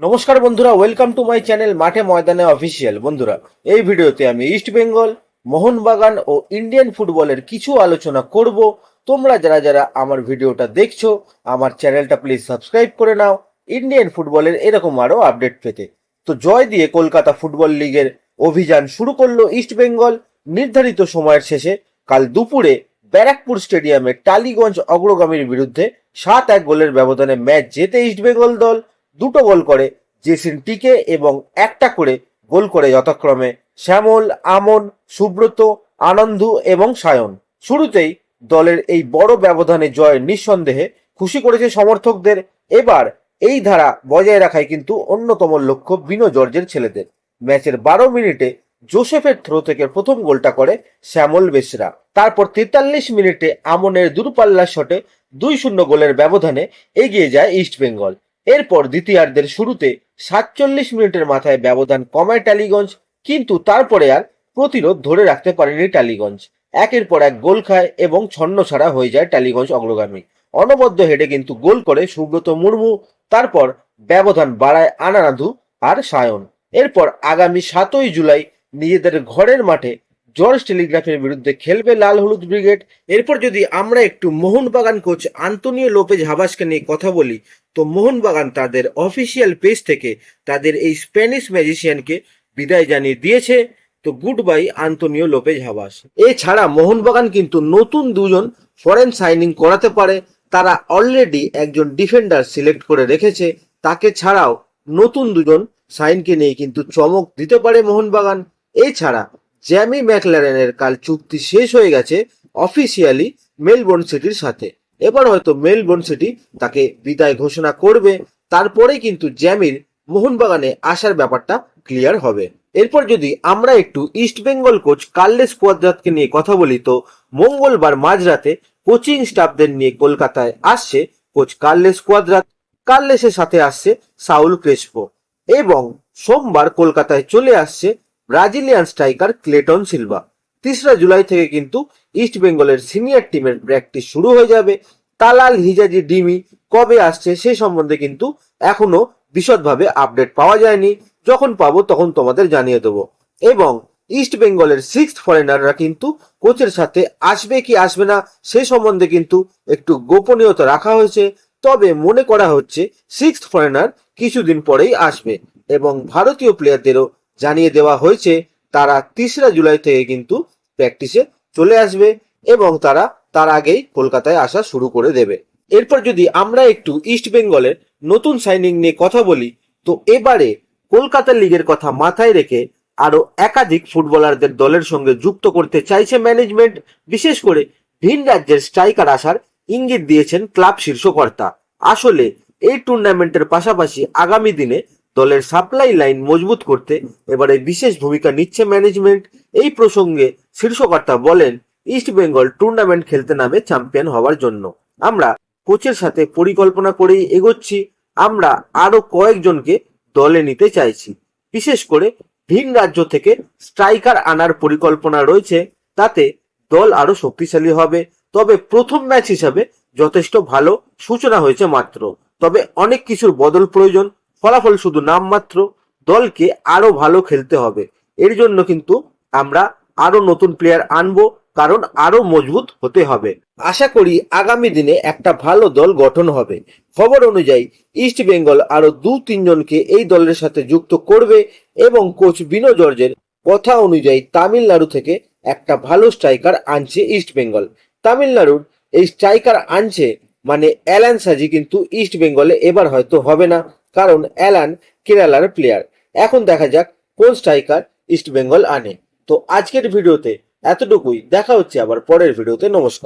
নমস্কার বন্ধুরা welcome to my channel মাঠে ময়দানে অফিসিয়াল বন্ধুরা, এই ভিডিওতে আমি ইস্ট বেঙ্গল মোহনবাগান ও ইন্ডিয়ান ফুটবলের কিছু আলোচনা করব। তোমরা যারা যারা আমার ভিডিওটা দেখছ, আমার চ্যানেলটা প্লিজ সাবস্ক্রাইব করে নাও। ইন্ডিয়ান ফুটবলের এরকম আরও আপডেট পেতে। তো জয় দিয়ে কলকাতা ফুটবল লিগের অভিযান শুরু করল ইস্ট বেঙ্গল নির্ধারিত সময়ের শেষে কাল দুপুরে ব্যারাকপুর স্টেডিয়ামে টালিগঞ্জ অগ্রগামীর বিরুদ্ধে সাত এক গোলের ব্যবধানে ম্যাচ জেতে ইস্ট বেঙ্গল দল। দুটো গোল করে জেসিন টিকে এবং একটা করে গোল করে যথাক্রমে শ্যামল, আমন, সুব্রত, আনন্দ এবং সায়ন। শুরুতেই দলের এই বড় ব্যবধানে জয় নিঃসন্দেহে খুশি করেছে সমর্থকদের। এবার এই ধারা বজায় রাখাই কিন্তু অন্যতম লক্ষ্য বিনো জর্জের ছেলেদের। ম্যাচের বারো মিনিটে জোসেফের থ্রো থেকে প্রথম গোলটা করে শ্যামল বেসরা। তারপর তেতাল্লিশ মিনিটে আমনের দূরপাল্লার শটে দুই শূন্য গোলের ব্যবধানে এগিয়ে যায় ইস্ট বেঙ্গল এরপর দ্বিতীয়ার্ধের শুরুতে সাতচল্লিশ মিনিটের মাথায় ব্যবধান কমায় টালিগঞ্জ, কিন্তু তারপরে আর প্রতিরোধ ধরে রাখতে পারেনি টালিগঞ্জ। একের পর এক গোল খায় এবং ছন্ন ছাড়া হয়ে যায় টালিগঞ্জ অগ্রগামী। অনবদ্য হেডে কিন্তু গোল করে সুব্রত মুর্মু, তারপর ব্যবধান বাড়ায় আনারাধু আর সায়ন। এরপর আগামী সাতই জুলাই নিজেদের ঘরের মাঠে জর্জ টেলিগ্রাফের বিরুদ্ধে খেলবে লাল হলুদ ব্রিগেড। এরপর যদি আমরা একটু মোহনবাগান কোচ আন্তোনিও লোপেজ হাবাসকে নিয়ে কথা বলি, তো মোহনবাগান তাদের অফিসিয়াল পেজ থেকে তাদের এই স্প্যানিশ ম্যাজিশিয়ানকে বিদায় জানিয়ে দিয়েছে। তো good bye Antonio Lopez Habas এছাড়া মোহনবাগান কিন্তু নতুন দুজন ফরেন সাইনিং করাতে পারে। তারা অলরেডি একজন ডিফেন্ডার সিলেক্ট করে রেখেছে। তাকে ছাড়াও নতুন দুজন সাইনকে নিয়ে কিন্তু চমক দিতে পারে মোহনবাগান। এছাড়া জ্যামি ম্যাকলারেনের কাল চুক্তি শেষ হয়ে গেছে অফিসিয়ালি মেলবোর্ন সিটির সাথে। এবার হয়তো মেলবোর্ন সিটি তাকে বিদায় ঘোষণা করবে তারপরে কিন্তু জ্যামির মোহনবাগানে আসার ব্যাপারটা ক্লিয়ার হবে। এরপর যদি আমরা একটু ইস্ট বেঙ্গল কোচ কার্লেস কুয়াদ্রাতকে নিয়ে কথা বলি, তো মঙ্গলবার মাঝরাতে কোচিং স্টাফদের নিয়ে কলকাতায় আসছে কোচ কার্লেস কুয়াদ্রাত কার্লেসের সাথে আসছে সাউল ক্রেসপো এবং সোমবার কলকাতায় চলে আসছে ব্রাজিলিয়ান স্ট্রাইকার ক্লেটন সিলভা। তিসরা জুলাই থেকে কিন্তু ইস্ট বেঙ্গলের সিনিয়র টিমের প্র্যাকটিস শুরু হয়ে যাবে। তালাল হিজাজি ডিমি কবে আসছে সে সম্বন্ধে কিন্তু এখনও বিশদভাবে আপডেট পাওয়া যায়নি। যখন পাবো তখন তোমাদের জানিয়ে দেবো। এবং ইস্ট বেঙ্গলের সিক্স ফরেনাররা কিন্তু কোচের সাথে আসবে কি আসবে না সে সম্বন্ধে কিন্তু একটু গোপনীয়তা রাখা হয়েছে। তবে মনে করা হচ্ছে সিক্স ফরেনার কিছুদিন পরেই আসবে এবং ভারতীয় প্লেয়ারদেরও জানিয়ে দেওয়া হয়েছে, তারা তিসরা জুলাই থেকে কিন্তু প্র্যাকটিসে চলে আসবে এবং তারা তার আগেই কলকাতায় আসা শুরু করে দেবে। এরপর যদি আমরা একটু ইস্ট বেঙ্গলের নতুন সাইনিং নিয়ে কথা বলি, তো এবারে কলকাতা লিগের কথা মাথায় রেখে আরও একাধিক ফুটবলারদের দলের সঙ্গে যুক্ত করতে চাইছে ম্যানেজমেন্ট বিশেষ করে ভিন রাজ্যের স্ট্রাইকার আসার ইঙ্গিত দিয়েছেন ক্লাব শীর্ষকর্তা আসলে এই টুর্নামেন্টের পাশাপাশি আগামী দিনে দলের সাপ্লাই লাইন মজবুত করতে এবারে বিশেষ ভূমিকা নিচ্ছে ম্যানেজমেন্ট এই প্রসঙ্গে শীর্ষকর্তা বলেন ইস্ট বেঙ্গল টুর্নামেন্ট খেলতে নামে চ্যাম্পিয়ন হওয়ার জন্য। আমরা কোচের সাথে পরিকল্পনা করেই এগোচ্ছি। আমরা আরও কয়েকজনকে দলে নিতে চাইছি। বিশেষ করে ভিন রাজ্য থেকে স্ট্রাইকার আনার পরিকল্পনা রয়েছে। তাতে দল আরও শক্তিশালী হবে। তবে প্রথম ম্যাচ হিসাবে যথেষ্ট ভালো সূচনা হয়েছে মাত্র। তবে অনেক কিছুর বদল প্রয়োজন। ফলাফল শুধু নামমাত্র দলকে আরও ভালো খেলতে হবে। এর জন্য কিন্তু আমরা আরও নতুন প্লেয়ার আনব, কারণ আরও মজবুত হতে হবে। আশা করি আগামী দিনে একটা ভালো দল গঠন হবে। খবর অনুযায়ী ইস্ট বেঙ্গল আরও দু তিনজনকে এই দলের সাথে যুক্ত করবে এবং কোচ বিনো জর্জের কথা অনুযায়ী তামিলনাড়ু থেকে একটা ভালো স্ট্রাইকার আনছে ইস্ট বেঙ্গল তামিলনাড়ুর এই স্ট্রাইকার আনছে মানে অ্যালান সাজি কিন্তু ইস্ট বেঙ্গলে এবার হয়তো হবে না। কারণ অ্যালান কেরালার প্লেয়ার। এখন দেখা যাক কোন স্ট্রাইকার ইস্টবেঙ্গল আনে। তো আজকের ভিডিওতে এতটুকুই। দেখা হচ্ছে আবার পরের ভিডিওতে। নমস্কার।